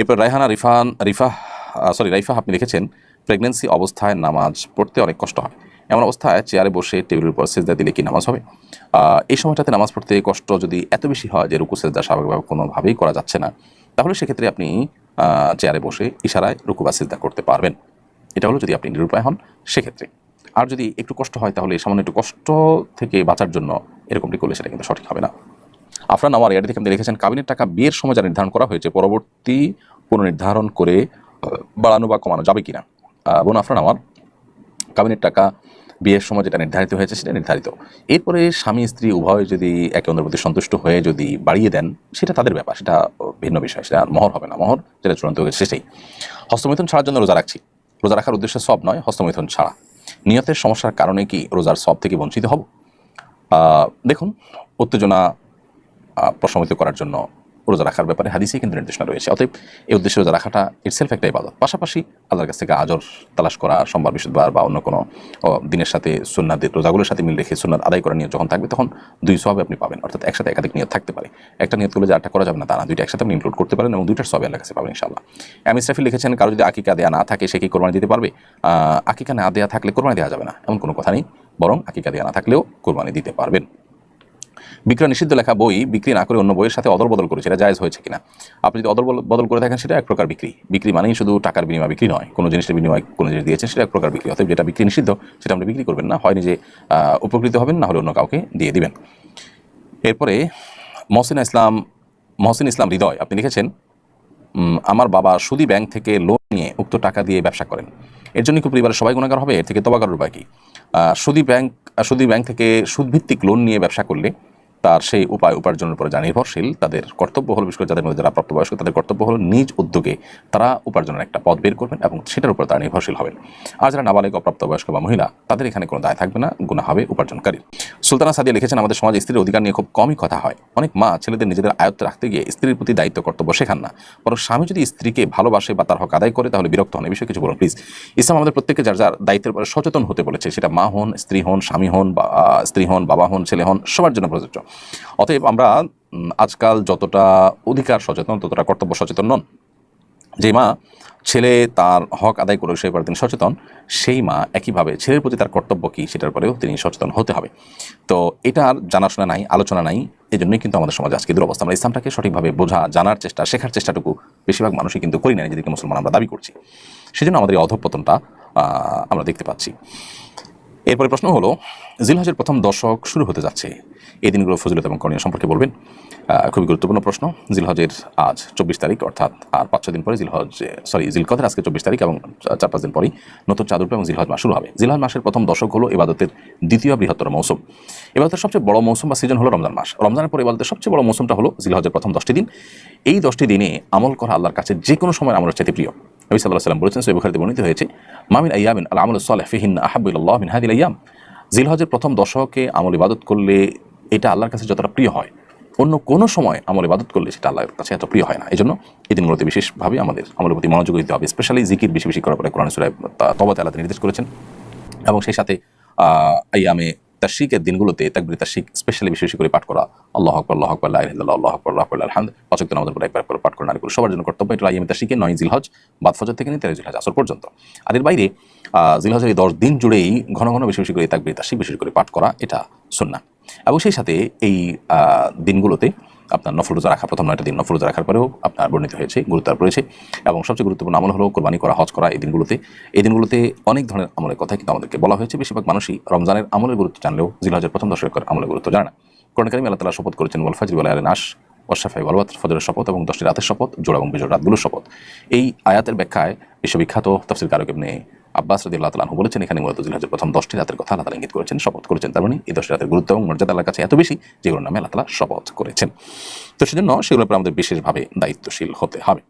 এরপর রায়হানা রিফান রিফা সরি রাইফা আপনি লিখেছেন, প্রেগনেন্সি অবস্থায় নামাজ পড়তে অনেক কষ্ট হয়। এমন অবস্থায় চেয়ারে বসে টেবিলের উপর সেজদা দিলে কি নামাজ হবে? এই সময়টাতে নামাজ পড়তে কষ্ট যদি এত বেশি হয় যে রুকু, সেজদা স্বাভাবিকভাবে কোনোভাবেই করা যাচ্ছে না, তাহলে সেক্ষেত্রে আপনি চেয়ারে বসে ইশারায় রুকু বা সেজদা করতে পারবেন। এটা হলো যদি আপনি নিরুপায় হন, সেক্ষেত্রে। আর যদি একটু কষ্ট হয়, তাহলে সামান্য একটু কষ্ট থেকে বাঁচার জন্য এরকমটি করলে সেটা কিন্তু সঠিক হবে না। আফরান আমার এয়ার থেকে আপনি লিখেছেন কাবিনের টাকা বিয়ের সময় যা নির্ধারণ করা হয়েছে, পরবর্তী পুনর্নির্ধারণ করে বাড়ানো বা কমানো যাবে কিনা? বোন আফরান আমার কাবিনের টাকা বিয়ের সময় যেটা নির্ধারিত হয়েছে সেটা নির্ধারিত। এরপরে স্বামী, স্ত্রী উভয় যদি একে অন্যের প্রতি সন্তুষ্ট হয়ে যদি বাড়িয়ে দেন, সেটা তাদের ব্যাপার, সেটা ভিন্ন বিষয়, সেটা মহর হবে না। মহর যেটা চূড়ান্ত হয়েছে সেটাই হস্তমৈথুন ছাড়ার জন্য রোজা রাখছি। রোজা রাখার উদ্দেশ্য সব নয়, হস্তমৈথুন ছাড়া। নিয়তের সমস্যার কারণে কি রোজার সব থেকে বঞ্চিত হব? দেখুন, উত্তেজনা প্রশমিত করার জন্য রোজা রাখার ব্যাপারে হাদিসেই কিন্তু নির্দেশনা রয়েছে। অতএব এই উদ্দেশ্যে রোজা রাখাটা ইটসেলফ একটা ইবাদত। পাশাপাশি আল্লাহর কাছ থেকে আজর তালাশ করা, সোমবার, বৃহস্পতিবার বা অন্য কোনো দিনের সাথে সুন্নাদের রোজাগুলোর সাথে মিল রেখে সুন্নাত আদায় করা নিয়ত যখন থাকবে, তখন দুই সবে আপনি পাবেন। অর্থাৎ একসাথে একাধিক নিয়ত থাকতে পারে। একটা নিয়ত করলে যে আটটা করা যাবে না, তা না। দুইটা একসাথে আপনি ইনক্লুড করতে পারেন এবং দুইটার সবে আল্লাহ কাছে পাবেন ইনশাল্লাহ এম ইসরাফিল লিখেছেন, কারও যদি আকিকা দেয়া না থাকে, সে কি কোরবানি দিতে পারবে? আকিকা না দেয়া থাকলে কোরবানি দেওয়া যাবে না, এমন কোনো কথা নেই। বরং আকিকা দেয়া না থাকলেও কোরবানি দিতে পারবেন। বিক্রয় নিষিদ্ধ লেখা বই বিক্রি না করে অন্য বইয়ের সাথে অদল বদল করেছে, এটা জায়জ হয়েছে কিনা? আপনি যদি অদল বদল- করে থাকেন, সেটা এক প্রকার বিক্রি। বিক্রি মানেই শুধু টাকার বিনিময় বিক্রি নয়, কোনো জিনিসের বিনিময় কোনো জিনিস দিয়েছেন, সেটা এক প্রকার বিক্রি। অতএব যেটা বিক্রি নিষিদ্ধ, সেটা আপনি বিক্রি করবেন না। হয় নিজে উপকৃত হবেন, না হলে অন্য কাউকে দিয়ে দিবেন। এরপরে, মহসিন ইসলাম মহসিন ইসলাম হৃদয়, আপনি লিখেছেন আমার বাবা সুদি ব্যাংক থেকে লোন নিয়ে উক্ত টাকা দিয়ে ব্যবসা করেন। এর জন্য কি পরিবারের সবাই গুণাগার হবে? এর থেকে তবা করার উপায় কি? সুদি ব্যাংক সুদি ব্যাংক থেকে সুদভিত্তিক লোন নিয়ে ব্যবসা করলে তার সেই উপায় উপার্জনের উপরে যা নির্ভরশীল, তাদের কর্তব্য হল, বিশেষ করে যাদের মধ্যে যারা প্রাপ্তবয়স্ক, তাদের কর্তব্য হল নিজ উদ্যোগে তারা উপার্জনের একটা পথ বের করবেন এবং সেটার উপর তারা নির্ভরশীল হবেন। আর যারা নাবালিক, অপ্রাপ্তবয়স্ক বা মহিলা, তাদের এখানে কোনো দায় থাকবে না গুণা হবে উপার্জনকারী। সুলতানা সাদিয়া লিখেছেন, আমাদের সমাজে স্ত্রীর অধিকার নিয়ে খুব কমই কথা হয়। অনেক মা ছেলেদের নিজেদের আয়ত্তে রাখতে গিয়ে স্ত্রীর প্রতি দায়িত্ব, কর্তব্য শেখান না। বরং স্বামী যদি স্ত্রীকে ভালোবাসে বা তার হক আদায় করে, তাহলে বিরক্ত হন। এই বিষয়ে কিছু বলুন প্লিজ ইসলাম আমাদের প্রত্যেককে যার যার দায়িত্বের উপরে সচেতন হতে বলেছে, সেটা মা হন, স্ত্রী হন, স্বামী হন বা স্ত্রী হন, বাবা হন, ছেলে হন, সবার জন্য প্রযোজ্য। অতএব আমরা আজকাল যতটা অধিকার সচেতন, ততটা কর্তব্য সচেতন নন। যে মা, ছেলে তার হক আদায় করে সেই তিনি সচেতন, সেই মা একইভাবে ছেলের প্রতি তার কর্তব্য কী সেটার পরেও তিনি সচেতন হতে হবে। তো এটার জানাশোনা নাই, আলোচনা নাই এই জন্যই কিন্তু আমাদের সমাজে আজকে দুরবস্থা। আমরা ইসলামটাকে সঠিকভাবে বোঝা, জানার চেষ্টা, শেখার চেষ্টাটুকু বেশিরভাগ মানুষই কিন্তু করি না নিজেদেরকে মুসলমান আমরা দাবি করছি। সেজন্য আমাদের এই অধঃপতনটা আমরা দেখতে পাচ্ছি। এরপরে প্রশ্ন হলো, জিলহজের প্রথম দশক শুরু হতে যাচ্ছে। এই দিনগুলো ফজিলত এবং করণীয় সম্পর্কে বলবেন। খুবই গুরুত্বপূর্ণ প্রশ্ন। জিলহজের আজ চব্বিশ তারিখ, অর্থাৎ আর পাঁচ দিন পরে জিলহজ, সরি, জিলকদের আজকে চব্বিশ তারিখ এবং চার পাঁচ দিন পরেই নতুন চাঁদ উঠবে এবং জিলহজ মাস শুরু হবে। জিলহজ মাসের প্রথম দশক হলো ইবাদতের দ্বিতীয় বৃহত্তর মৌসুম। ইবাদতের সবচেয়ে বড় মৌসুম বা সিজন হলো রমজান মাস। রমজানের পর ইবাদতের সবচেয়ে বড় মৌসুমটা হলো জিলহজের প্রথম দশটি দিন। এই দশটি দিনে আমল করা আল্লাহর কাছে যে কোনো সময় আমলের চাইতে প্রিয়। নবী সাল্লাহ সাল্লাম বলেছেন সৈয় বুখারিতে বর্ণিত হয়েছে মামিন আয়ামিন আল আমল সালেহ ফিহিন আহাবুল্লাহ মিন হাদিল আয়াম জিলহজের প্রথম দশকে আমল ইবাদত করলে এটা আল্লাহর কাছে যতটা প্রিয় হয়, অন্য কোনো সময় আমল ইবাদত করলে সেটা আল্লাহর কাছে এত প্রিয় হয় না। এই জন্য এই দিনগুলোতে বিশেষভাবে আমাদের আমলের প্রতি মনোযোগ দিতে হবে স্পেশালি জিকির বেশি বেশি করার পরে কোরআন সুরায় তবাতে আল্লাহ নির্দেশ করেছেন। এবং সেই সাথে আয়ামে শিখের দিনগুলোতে তাকবির তার শিখ স্পেশালি বেশি বেশি করে পাঠ করা আল্লাহ আকবর আল্লাহ আকবর আল্লাহ আল্লাহ আকবর, আল্লাহ আলহামদ পাচক আমাদের উপর একবার করে পাঠ করে নারী সবার জন্য কর্তব্য এটা আয়ামে তাশিকে নয় জিলহজ, বাদ ফজর থেকে নিয়ে তেরো জিলহজ আসর পর্যন্ত। আর এর বাইরে জিলহজের এই দশ দিন জুড়েই ঘন ঘন বেশি বেশি করে তাকবির তাশিক বেশি করে পাঠ করা এটা সুন্নাহ। এবং সেই সাথে এই দিনগুলোতে আপনার নফল রোজা রাখা, প্রথম নয়টা দিন নফল রোজা রাখার পরেও আপনার বর্ণিত হয়েছে গুরুত্ব আরোপ রয়েছে। এবং সবচেয়ে গুরুত্বপূর্ণ আমল হলো কোরবানি করা, হজ করা এই দিনগুলোতে। এই দিনগুলোতে অনেক ধরনের আমলের কথা কিন্তু আমাদেরকে বলা হয়েছে। বেশিরভাগ মানুষই রমজানের আমলের গুরুত্ব জানলেও জিলহজের প্রথম দশকের আমলের গুরুত্ব জানে না। কোরআন কারিম আল্লাহ তালা শপথ করেছেন, ওয়াল ফাজরি ওয়াল নাস ওয়াশাফাই ওয়ালবাত ফজরের শপথ এবং দশটি রাতের শপথ, জোড়া এবং বিজোড় রাতগুলোর শপথ। এই আয়াতের ব্যাখ্যায় বিশ্ববিখ্যাত তফসিল কারক ইবনে আব্বাস রদি আল্লাহ তালাহু বলেছেন, এখানে মূলত জিলহজের প্রথম দশটি রাতের কথা আল্লাহ ইঙ্গিত করেছেন, শপথ করেছেন। তার মানে এই দশটি রাতের গুরুত্ব এবং মর্যাদা আল্লাহর কাছে এত বেশি যেগুলোর নামে আল্লাহ তালা শপথ করেছেন। তো সেজন্য সেগুলোর উপর আমাদের বিশেষভাবে দায়িত্বশীল হতে হবে।